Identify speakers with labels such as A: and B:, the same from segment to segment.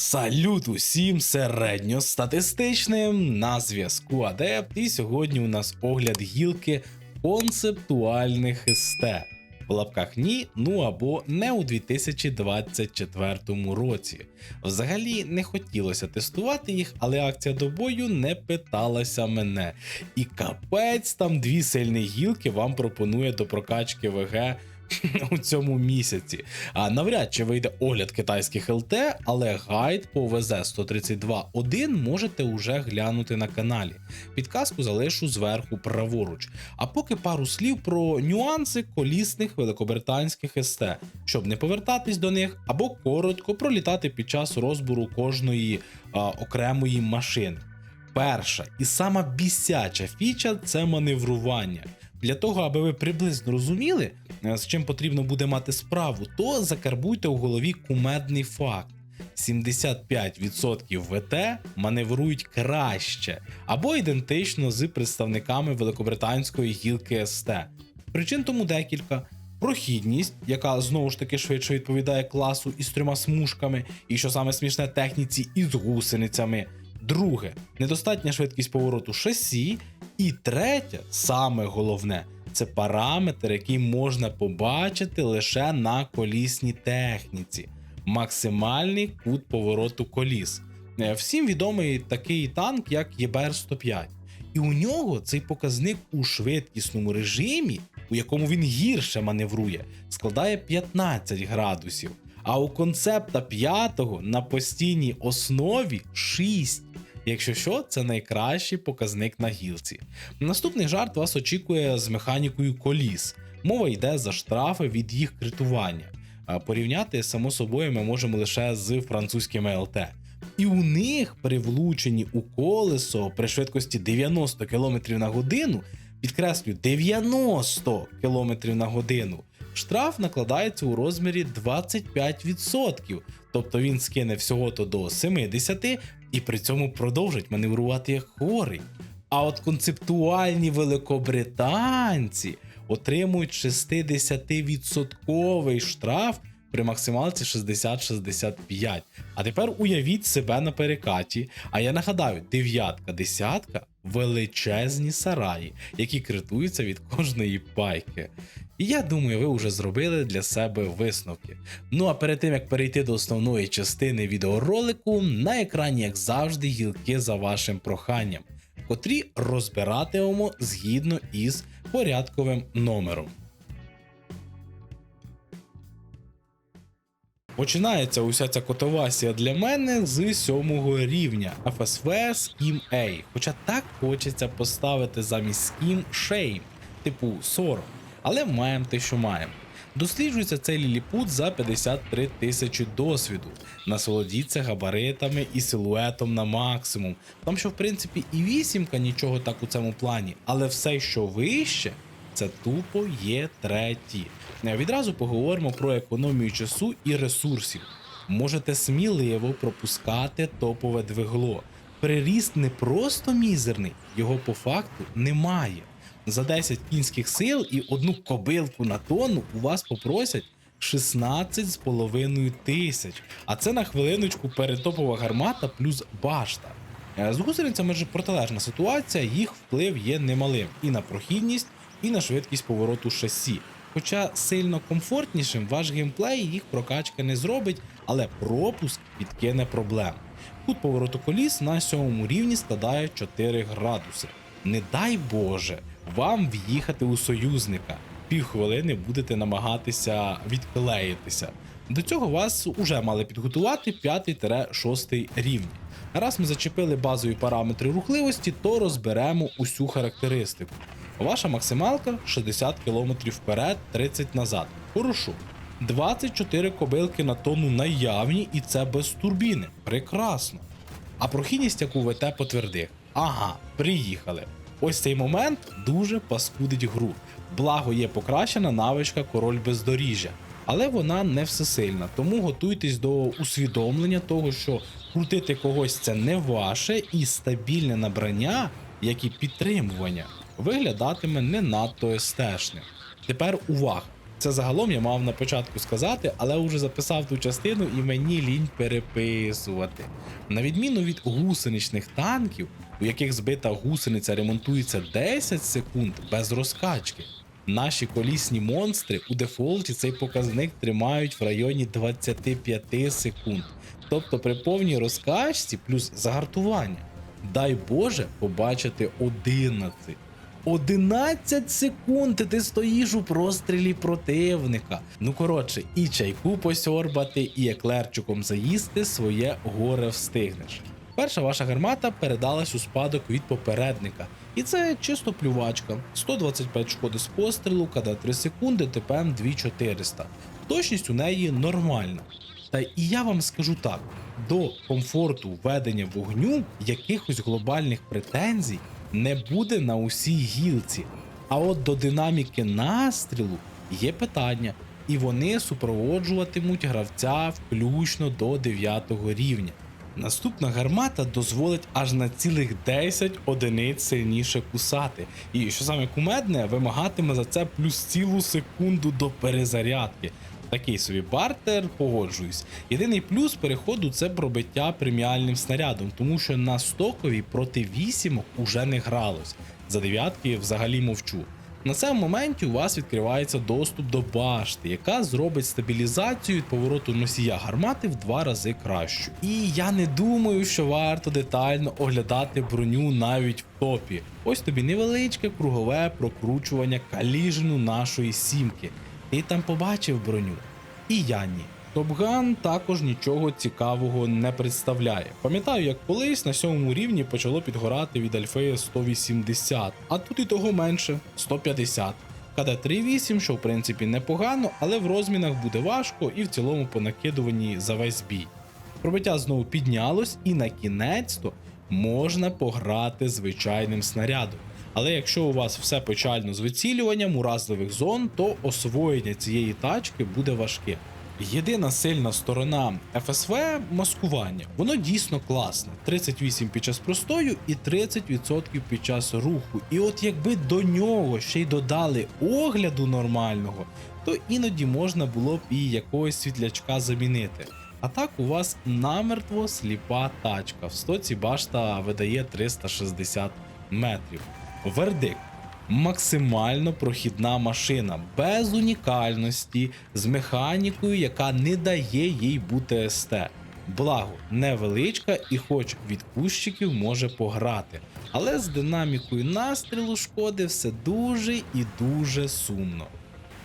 A: Салют усім середньостатистичним на зв'язку Адепт. І сьогодні у нас огляд гілки концептуальних СТ. В лапках ні, ну або не у 2024 році. Взагалі не хотілося тестувати їх, але акція до бою не питалася мене. І капець там дві сильні гілки вам пропонує до прокачки ВГ у цьому місяці. А навряд чи вийде огляд китайських ЛТ, але гайд по ВЗ 132.1 можете уже глянути на каналі. Підказку залишу зверху праворуч. А поки пару слів про нюанси колісних великобританських СТ, щоб не повертатись до них, або коротко пролітати під час розбору кожної а, окремої машини. Перша і сама бісяча фіча це маневрування. Для того, аби ви приблизно розуміли, е, з чим потрібно буде мати справу, то закарбуйте у голові кумедний факт. 75% ВТ маневрують краще або ідентично з представниками великобританської гілки СТ. Причин тому декілька. Прохідність, яка знову ж таки швидше відповідає класу із трьома смужками, і що саме смішне техніці із гусеницями. Друге, недостатня швидкість повороту шасі. І третє, саме головне, це параметр, який можна побачити лише на колісній техніці. Максимальний кут повороту коліс. Е, Всім відомий такий танк, як ЄБР-105. І у нього цей показник у швидкісному режимі, у якому він гірше маневрує, складає 15 градусів. А у концепта 5 на постійній основі 6. Якщо що, це найкращий показник на гілці. Наступний жарт вас очікує з механікою коліс. Мова йде за штрафи від їх критування. Порівняти само собою ми можемо лише з французькими ЛТ. І у них при влученні у колесо при швидкості 90 км на годину, підкреслюю, 90 км на годину, штраф накладається у розмірі 25%. Тобто він скине всього-то до 70 і при цьому продовжить маневрувати як хворий. А от концептуальні великобританці отримують 60% штраф при максималці 60-65. А тепер уявіть себе на перекаті. А я нагадаю, дев'ятка, десятка величезні сараї, які критуються від кожної пайки. І я думаю, ви вже зробили для себе висновки. Ну а перед тим як перейти до основної частини відеоролику, на екрані, як завжди, гілки за вашим проханням, котрі розбиратимемо згідно із порядковим номером. Починається уся ця котовасія для мене з сьомого рівня FSV Scheme A. Хоча так хочеться поставити замість Scheme Shame, типу 40. Але маємо те, що маємо. Досліджується цей ліліпут за 53 тисячі досвіду. Насолодіться габаритами і силуетом на максимум. Там що в принципі і вісімка нічого так у цьому плані, але все, що вище, це тупо є треті. Відразу поговоримо про економію часу і ресурсів. Можете сміливо пропускати топове двигло. Приріст не просто мізерний, його по факту немає. За 10 кінських сил і одну кобилку на тонну у вас попросять 16,5 тисяч. А це на хвилиночку перетопова гармата плюс башта. Е, З гусеницями ж протилежна ситуація, їх вплив є немалим і на прохідність, і на швидкість повороту шасі. Хоча сильно комфортнішим ваш геймплей їх прокачка не зробить, але пропуск підкине проблем. Кут повороту коліс на сьомому рівні складає 4 градуси. Не дай Боже вам в'їхати у союзника. Півхвилини будете намагатися відклеїтися. До цього вас уже мали підготувати 5-6 рівні. Раз ми зачепили базові параметри рухливості, то розберемо усю характеристику. Ваша максималка 60 км вперед, 30 назад. Хорошо. 24 кобилки на тонну наявні, і це без турбіни. Прекрасно. А прохідність, яку ВТ потвердив. Ага, приїхали. Ось цей момент дуже паскудить гру. Благо є покращена навичка король бездоріжжя. Але вона не всесильна, тому готуйтесь до усвідомлення того, що крутити когось це не ваше, і стабільне набрання, як і підтримування, виглядатиме не надто естешним. Тепер увага! Це загалом я мав на початку сказати, але вже записав ту частину і мені лінь переписувати. На відміну від гусеничних танків, у яких збита гусениця ремонтується 10 секунд без розкачки. Наші колісні монстри у дефолті цей показник тримають в районі 25 секунд. Тобто при повній розкачці плюс загартування. Дай Боже побачити 11. 11 секунд ти стоїш у прострілі противника. Ну коротше, і чайку посьорбати, і еклерчиком заїсти своє горе встигнеш. Перша ваша гармата передалась у спадок від попередника, і це чисто плювачка. 125 шкоди з пострілу, КД 3 секунди, ТПМ 2400. Точність у неї нормальна. Та і я вам скажу так: до комфорту ведення вогню якихось глобальних претензій не буде на усій гілці. А от до динаміки настрілу є питання, і вони супроводжуватимуть гравця включно до 9 рівня. Наступна гармата дозволить аж на цілих 10 одиниць сильніше кусати. І що саме кумедне, вимагатиме за це плюс цілу секунду до перезарядки. Такий собі бартер, погоджуюсь. Єдиний плюс переходу це пробиття преміальним снарядом, тому що на стоковій проти вісімок уже не гралось. За дев'ятки взагалі мовчу. На цьому моменті у вас відкривається доступ до башти, яка зробить стабілізацію від повороту носія гармати в два рази кращу. І я не думаю, що варто детально оглядати броню навіть в топі. Ось тобі невеличке кругове прокручування каліжну нашої сімки. Ти там побачив броню? І я ні. Топган також нічого цікавого не представляє. Пам'ятаю, як колись на сьомому рівні почало підгорати від Альфея 180, а тут і того менше 150. КД 3.8, що в принципі непогано, але в розмінах буде важко і в цілому по накидуванні за весь бій. Пробиття знову піднялось, і на кінець-то можна пограти звичайним снарядом. Але якщо у вас все печально з вицілюванням уразливих зон, то освоєння цієї тачки буде важке. Єдина сильна сторона ФСВ маскування. Воно дійсно класне. 38 під час простою і 30% під час руху. І от якби до нього ще й додали огляду нормального, то іноді можна було б і якогось світлячка замінити. А так у вас намертво сліпа тачка. В стоці башта видає 360 метрів. Вердикт. Максимально прохідна машина, без унікальності, з механікою, яка не дає їй бути СТ. Благо, невеличка і хоч від кущиків може пограти. Але з динамікою настрілу шкоди все дуже і дуже сумно.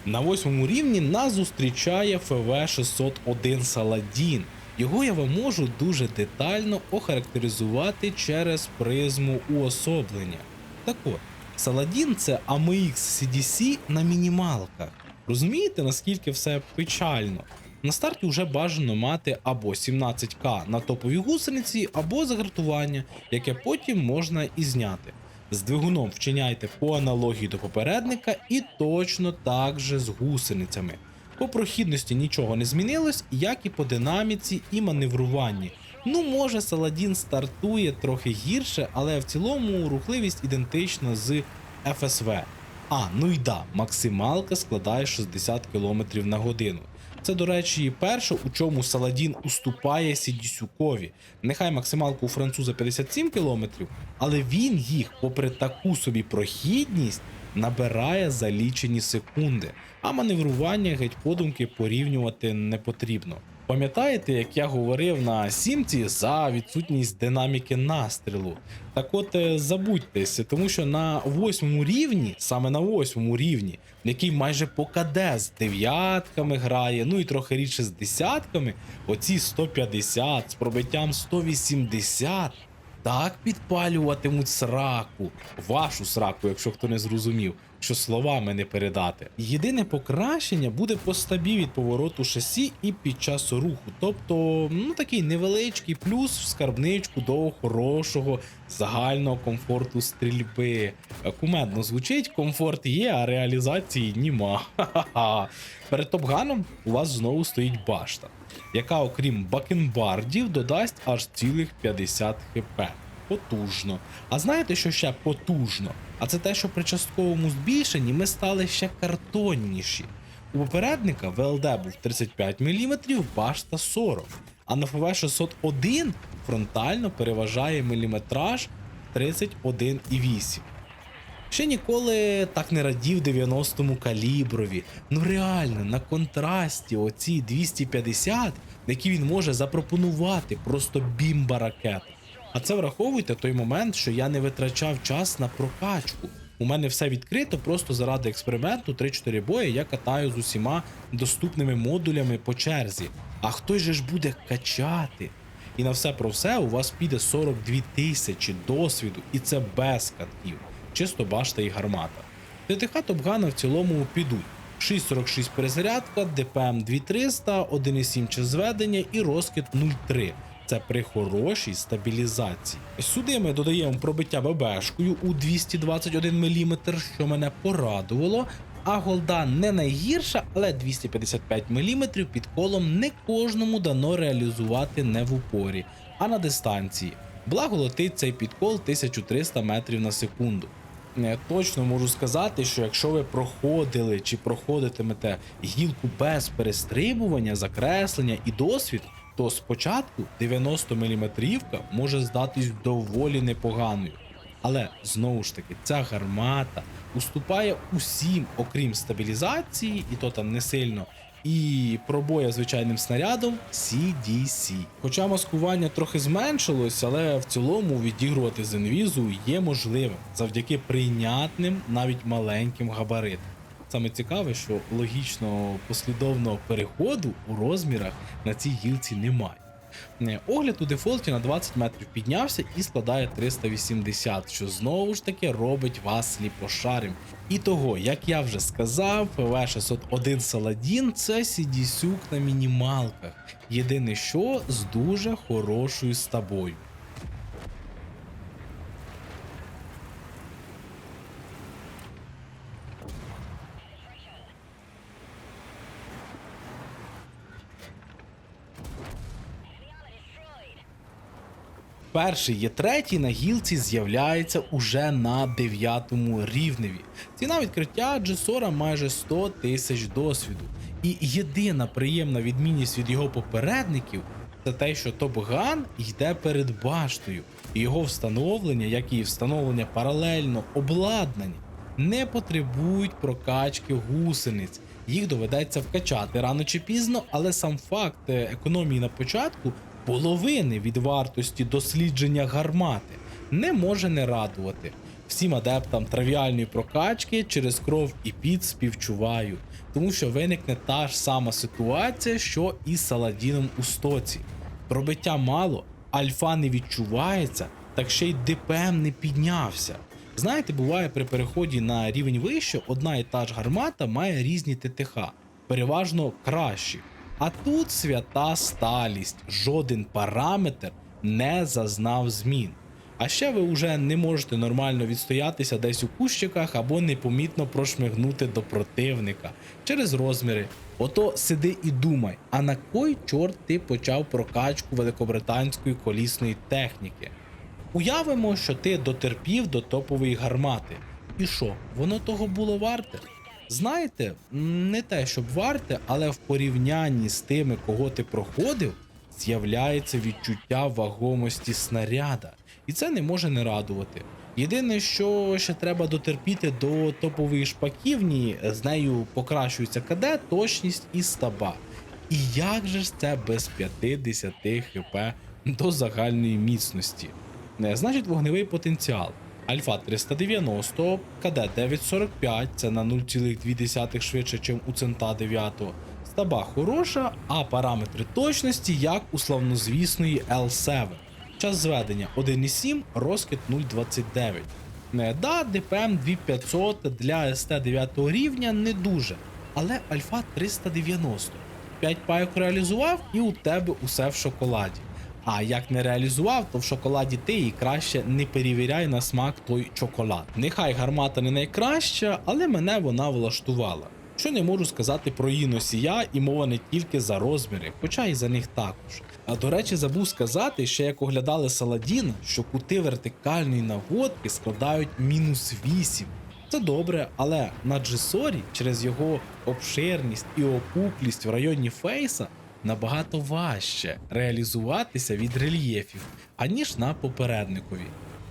A: На восьмому рівні нас зустрічає ФВ 601 Саладін. Його я вам можу дуже детально охарактеризувати через призму уособлення. Так от, Саладін це AMX CDC на мінімалках. Розумієте, наскільки все печально? На старті вже бажано мати або 17к на топовій гусениці, або загартування, яке потім можна і зняти. З двигуном вчиняйте по аналогії до попередника і точно так же з гусеницями. По прохідності нічого не змінилось, як і по динаміці і маневруванні. Ну, може, Саладін стартує трохи гірше, але в цілому рухливість ідентична з ФСВ. А, ну й да, максималка складає 60 км на годину. Це, до речі, перше, у чому Саладін уступає Сідісюкові. Нехай максималка у француза 57 км, але він їх, попри таку собі прохідність, набирає за лічені секунди, а маневрування геть подумки порівнювати не потрібно. Пам'ятаєте, як я говорив на сімці за відсутність динаміки настрілу? Так от е, забудьтеся, тому що на восьмому рівні, саме на восьмому рівні, який майже по КД з дев'ятками грає, ну і трохи рідше з десятками, оці 150 з пробиттям 180 так підпалюватимуть сраку, вашу сраку, якщо хто не зрозумів, що словами не передати. Єдине покращення буде по стабі від повороту шасі і під час руху. Тобто, ну такий невеличкий плюс в скарбничку до хорошого загального комфорту стрільби. Кумедно звучить, комфорт є, а реалізації німа. Ха-ха-ха. Перед топганом у вас знову стоїть башта яка, окрім бакенбардів, додасть аж цілих 50 хп. Потужно. А знаєте, що ще потужно? А це те, що при частковому збільшенні ми стали ще картонніші. У попередника ВЛД був 35 мм, башта 40, а на ФВ-601 фронтально переважає міліметраж 31,8. Ще ніколи так не радів 90-му каліброві. Ну реально, на контрасті оці 250, які він може запропонувати, просто бімба ракета. А це враховуйте той момент, що я не витрачав час на прокачку. У мене все відкрито, просто заради експерименту 3-4 бої я катаю з усіма доступними модулями по черзі. А хтось же ж буде качати. І на все про все у вас піде 42 тисячі досвіду, і це без катків, чисто башта і гармата. ТТХ Топгана в цілому підуть. 6.46 перезарядка, ДПМ 2300, 1.7 час зведення і розкид 0.3. Це при хорошій стабілізації. Сюди ми додаємо пробиття ББшкою у 221 мм, що мене порадувало. А голда не найгірша, але 255 мм під колом не кожному дано реалізувати не в упорі, а на дистанції. Благо летить цей підкол 1300 метрів на секунду. Точно можу сказати, що якщо ви проходили чи проходитимете гілку без перестрибування, закреслення і досвід, то спочатку 90 мм може здатись доволі непоганою. Але знову ж таки, ця гармата уступає усім, окрім стабілізації, і то там не сильно, і пробоя звичайним снарядом CDC. Хоча маскування трохи зменшилось, але в цілому відігрувати з інвізу є можливим завдяки прийнятним, навіть маленьким габаритам. Саме цікаве, що логічно послідовного переходу у розмірах на цій гілці немає. Не, Огляд у дефолті на 20 метрів піднявся і складає 380, що знову ж таки робить вас сліпошарим. І того, як я вже сказав, ПВ-601 Саладін це сідісюк на мінімалках. Єдине що з дуже хорошою стабою. Перший є третій на гілці з'являється уже на 9 рівневі. Ціна відкриття Джесора майже 100 тисяч досвіду. І єдина приємна відмінність від його попередників це те, що Топган йде перед баштою, і його встановлення, як і встановлення паралельно обладнання, не потребують прокачки гусениць. Їх доведеться вкачати рано чи пізно, але сам факт е, економії на початку половини від вартості дослідження гармати не може не радувати. Всім адептам тривіальної прокачки через кров і піт співчуваю, тому що виникне та ж сама ситуація, що і з Саладіном у стоці. Пробиття мало, альфа не відчувається, так ще й ДПМ не піднявся. Знаєте, буває при переході на рівень вище одна і та ж гармата має різні ТТХ, переважно кращі. А тут свята сталість, жоден параметр не зазнав змін. А ще ви вже не можете нормально відстоятися десь у кущиках або непомітно прошмигнути до противника через розміри. Ото сиди і думай, а на кой чорт ти почав прокачку великобританської колісної техніки? Уявимо, що ти дотерпів до топової гармати. І що, воно того було варте? Знаєте, не те, щоб варте, але в порівнянні з тими, кого ти проходив, з'являється відчуття вагомості снаряда. І це не може не радувати. Єдине, що ще треба дотерпіти до топової шпаківні, з нею покращується КД, точність і стаба. І як же ж це без 50 хп до загальної міцності? Значить вогневий потенціал. Альфа 390, КД 945, це на 0,2 швидше, ніж у Цента 9. Стаба хороша, а параметри точності як у славнозвісної L7. Час зведення 1,7, розкид 0,29. Не, да, ДПМ 2500 для СТ 9 рівня не дуже, але Альфа 390. 5 пайок реалізував і у тебе усе в шоколаді. А як не реалізував, то в шоколаді ти і краще не перевіряй на смак той чоколад. Нехай гармата не найкраща, але мене вона влаштувала. Що не можу сказати про її носія, і мова не тільки за розміри, хоча і за них також. А до речі, забув сказати, що як оглядали Саладіна, що кути вертикальної наводки складають мінус 8. Це добре, але на Джесорі через його обширність і опуклість в районі фейса набагато важче реалізуватися від рельєфів, аніж на попередникові.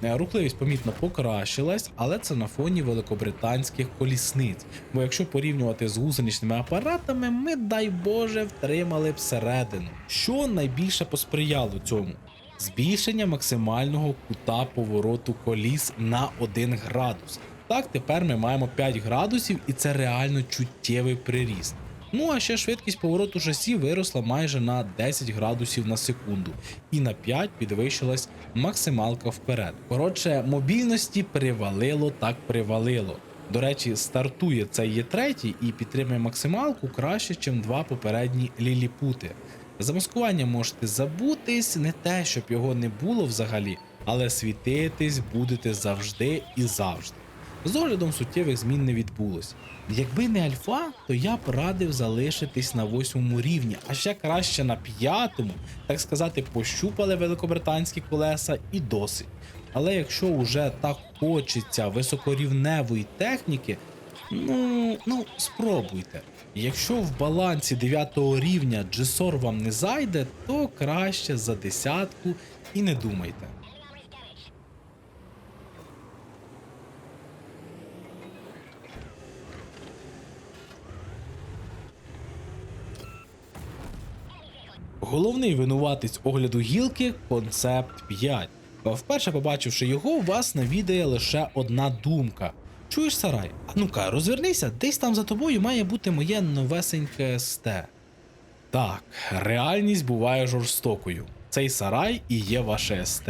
A: Е, Рухливість помітно покращилась, але це на фоні великобританських колісниць. Бо якщо порівнювати з гусеничними апаратами, ми, дай Боже, втримали б середину. Що найбільше посприяло цьому? Збільшення максимального кута повороту коліс на 1 градус. Так, тепер ми маємо 5 градусів, і це реально чуттєвий приріст. Ну а ще швидкість повороту шасі виросла майже на 10 градусів на секунду, і на 5 підвищилась максималка вперед. Коротше, мобільності привалило так привалило. До речі, стартує цей є третій і підтримує максималку краще, ніж два попередні ліліпути. За маскування можете забутись, не те, щоб його не було взагалі, але світитись будете завжди і завжди. З оглядом суттєвих змін не відбулось. Якби не альфа, то я б радив залишитись на восьмому рівні, а ще краще на п'ятому, так сказати, пощупали великобританські колеса і досить. Але якщо вже так хочеться високорівневої техніки, ну, ну спробуйте. Якщо в балансі 9 рівня Джесор вам не зайде, то краще за десятку і не думайте. Головний винуватець огляду гілки концепт 5. Вперше побачивши його, вас навідає лише одна думка. Чуєш сарай? А ну-ка, розвернися, десь там за тобою має бути моє новесеньке СТ. Так, реальність буває жорстокою. Цей сарай і є ваше СТ.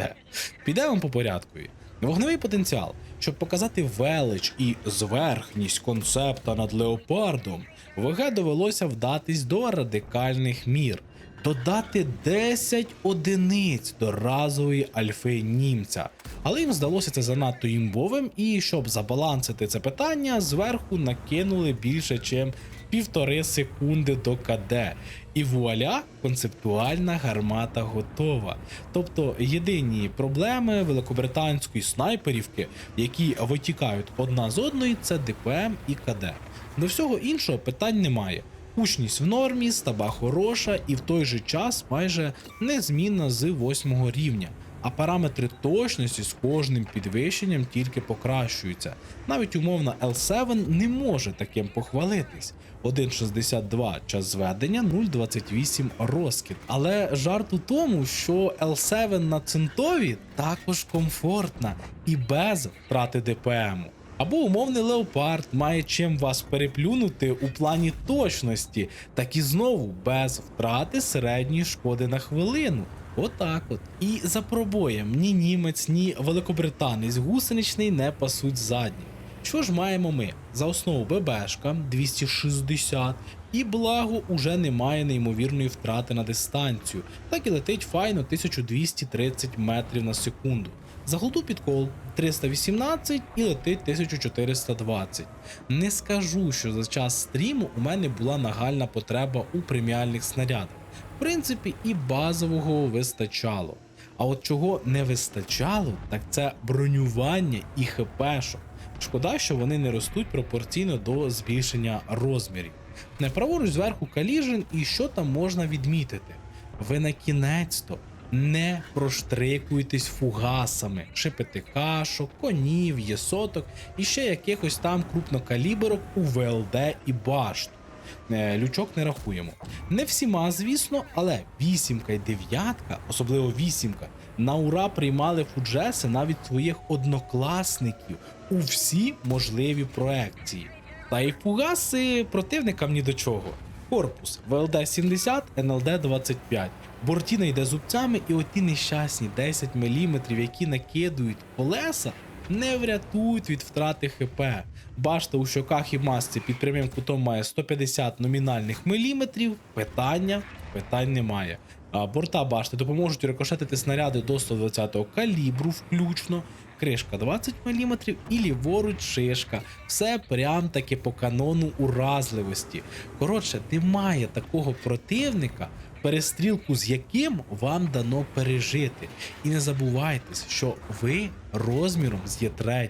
A: Підемо по порядку. Вогневий потенціал, щоб показати велич і зверхність концепта над леопардом, ВГ довелося вдатись до радикальних мір. Додати 10 одиниць до разової альфи німця. Але їм здалося це занадто імбовим, і щоб забалансити це питання, зверху накинули більше, ніж півтори секунди до КД. І вуаля, концептуальна гармата готова. Тобто єдині проблеми великобританської снайперівки, які витікають одна з одної, це ДПМ і КД. До всього іншого питань немає. Кучність в нормі, стаба хороша і в той же час майже незмінна з 8 рівня. А параметри точності з кожним підвищенням тільки покращуються. Навіть умовна L7 не може таким похвалитись. 1.62 час зведення, 0.28 розкид. Але жарт у тому, що L7 на центові також комфортна і без втрати ДПМу. Або умовний леопард має чим вас переплюнути у плані точності, так і знову без втрати середньої шкоди на хвилину. Отак от. І за пробоєм ні німець, ні великобританець гусеничний не пасуть задні. Що ж маємо ми? За основу ББшка 260, і благо уже немає неймовірної втрати на дистанцію, так і летить файно 1230 метрів на секунду. За голду підкол 318 і летить 1420. Не скажу, що за час стріму у мене була нагальна потреба у преміальних снарядах. В принципі, і базового вистачало. А от чого не вистачало, так це бронювання і ХПшок. Шкода, що вони не ростуть пропорційно до збільшення розмірів. Не праворуч зверху каліжен, і що там можна відмітити? Ви на кінець-то не проштрикуйтесь фугасами, шипите кашок, конів, єсоток і ще якихось там крупнокаліберок у ВЛД і башту. Е, Лючок не рахуємо. Не всіма, звісно, але вісімка і дев'ятка, особливо вісімка, на ура приймали фуджеси навіть своїх однокласників у всі можливі проекції. Та й фугаси противникам ні до чого. Корпус ВЛД 70, НЛД 25. Бортіна йде зубцями, і оті нещасні 10 мм, які накидують колеса, не врятують від втрати ХП. Башта у щоках і масці під прямим кутом має 150 номінальних міліметрів. Питання питань немає. Борта башти допоможуть рикошетити снаряди до 120-го калібру, включно. Кришка 20 мм і ліворуч шишка. Все прям таки по канону уразливості. Коротше, немає такого противника, перестрілку з яким вам дано пережити. І не забувайтесь, що ви розміром з Є3.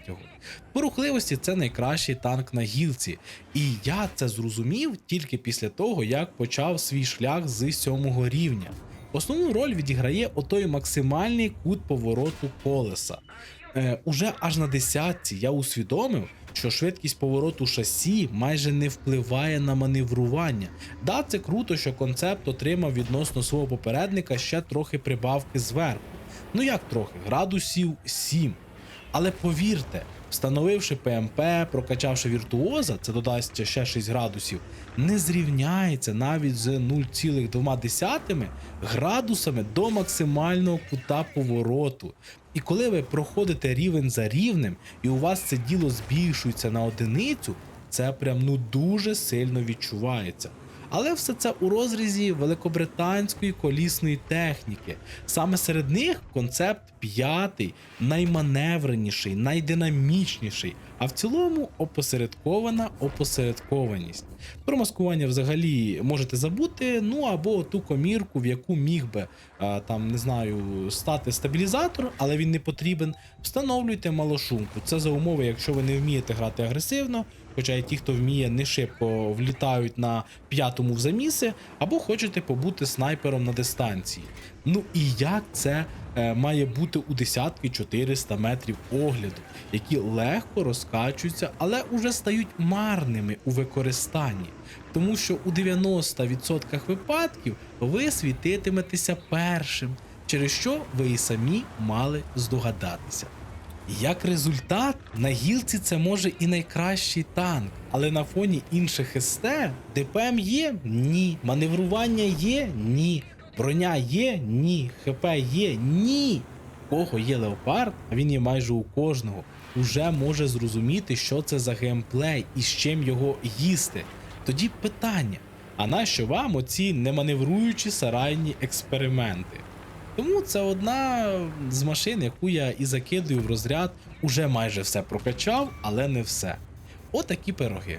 A: По рухливості це найкращий танк на гілці. І я це зрозумів тільки після того, як почав свій шлях з 7 рівня. Основну роль відіграє отой максимальний кут повороту колеса. Е, уже аж на десятці я усвідомив, що швидкість повороту шасі майже не впливає на маневрування. Да, це круто, що концепт отримав відносно свого попередника ще трохи прибавки зверху. Ну як трохи, градусів 7. Але повірте, встановивши ПМП, прокачавши віртуоза, це додасть ще 6 градусів, не зрівняється навіть з 0,2 градусами до максимального кута повороту. І коли ви проходите рівень за рівнем, і у вас це діло збільшується на одиницю, це прям ну дуже сильно відчувається. Але все це у розрізі великобританської колісної техніки. Саме серед них концепт п'ятий, найманевреніший, найдинамічніший, а в цілому опосередкована опосередкованість. Про маскування взагалі можете забути, ну або ту комірку, в яку міг би там не знаю стати стабілізатор, але він не потрібен. Встановлюйте малошумку. Це за умови, якщо ви не вмієте грати агресивно. Хоча і ті, хто вміє, не шибко влітають на п'ятому в заміси, або хочете побути снайпером на дистанції. Ну і як це е, має бути у десятки 400 метрів огляду, які легко розкачуються, але уже стають марними у використанні. Тому що у 90% випадків ви світитиметеся першим, через що ви і самі мали здогадатися. Як результат, на гілці це може і найкращий танк, але на фоні інших СТ ДПМ є? Ні. Маневрування є? Ні. Броня є? Ні. ХП є? Ні. Кого є леопард, а він є майже у кожного, уже може зрозуміти, що це за геймплей і з чим його їсти. Тоді питання: а нащо вам оці неманевруючі сарайні експерименти? Тому це одна з машин, яку я і закидую в розряд, уже майже все прокачав, але не все. Отакі пироги.